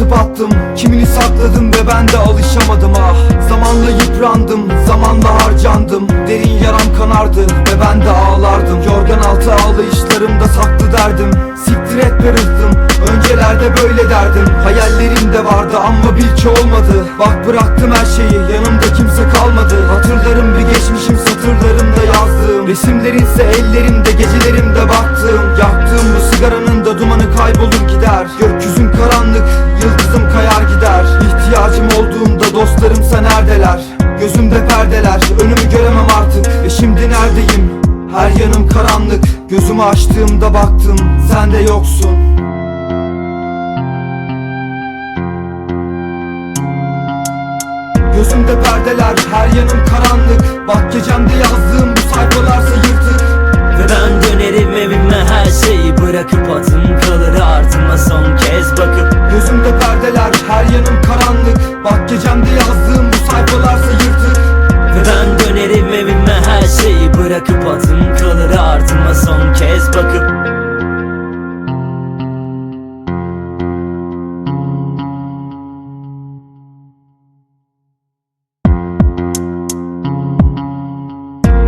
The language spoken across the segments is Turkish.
bırakıp attım Kimini sakladım ve ben de alışamadım ah. Zamanla yıprandım, zamanla harcandım Derin yaram kanardı ve ben de ağlardım. Yorgan altı ağlayışlarımda saklı derdim Siktir et rıhtım, öncelerde böyle derdim. Hayallerim de vardı ama bil ki olmadı Bak bıraktım her şeyi, yanımda kimse kalmadı. Hatırlarım bir geçmişim satırlarımda gider. Gökyüzün karanlık, yıldızım kayar gider. İhtiyacım olduğunda dostlarımsa neredeler? Gözümde perdeler, önümü göremem artık. Ve şimdi neredeyim? Her yanım karanlık. Gözümü açtığımda baktım, sen de yoksun. Gözümde perdeler, her yanım karanlık. Bak gecemde yazdığım bu sayfalarsa yırtık Ve ben dönerim evime her şeyi bırakıp atım bırakıp atım kalır artıma son kez bakıp.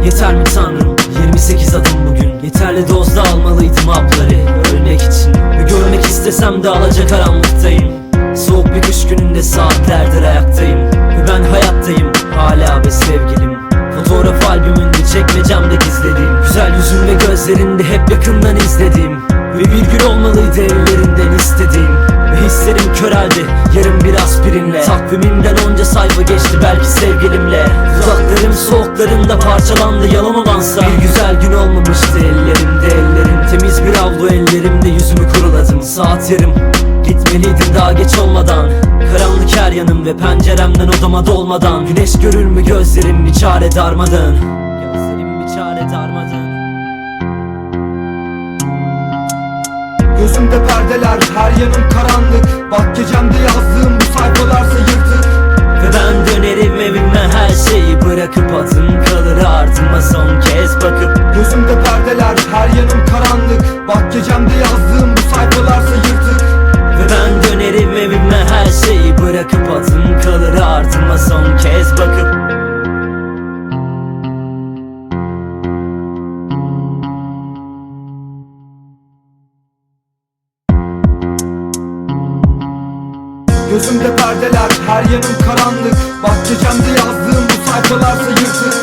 Yeter mi tanrım? 28 adım bugün. Yeterli dozda almalıydım hapları. Ölmek için Ve görmek istesem de alacak karanlıktayım Soğuk bir kış gününde saatlerdir ayaktayım Fotoğraf albümünde çekmecemde gizlediğim Güzel yüzün ve gözlerinde hep yakından izlediğim Ve bir gün olmalıydı ellerinden istediğim Ve hislerim köreldi yarım bir aspirinle. Takvimimden onca sayfa geçti belki sevgilimle. Dudaklarım soğuklarında parçalandı yalan olansa. Bir güzel gün olmamıştı ellerimde ellerim Temiz bir avlu ellerimde yüzümü kuruladım. Saat yarım Gitmeliydim daha geç olmadan. Karanlık her yanım ve penceremden odama dolmadan. Güneş görür mü gözlerim bir çare darmadın Gözlerim bir çare darmadın Gözümde perdeler, her yanım karanlık. Bak gecemde yazdığım bu sayfalarsa yırtık Ve ben dönerim evime her şeyi bırakıp atım kalır artıma son kez bakıp. Gözümde perdeler, her yanım karanlık. Bak gecemde yazdığım şeyi bırakıp atım kalır artıma son kez bakıp. Gözümde perdeler, her yanım karanlık. Bak gecemde yazdığım bu sayfalarsa yırtık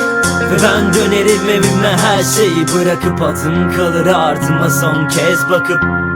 Ve ben dönerim evime her şeyi bırakıp atım kalır artıma son kez bakıp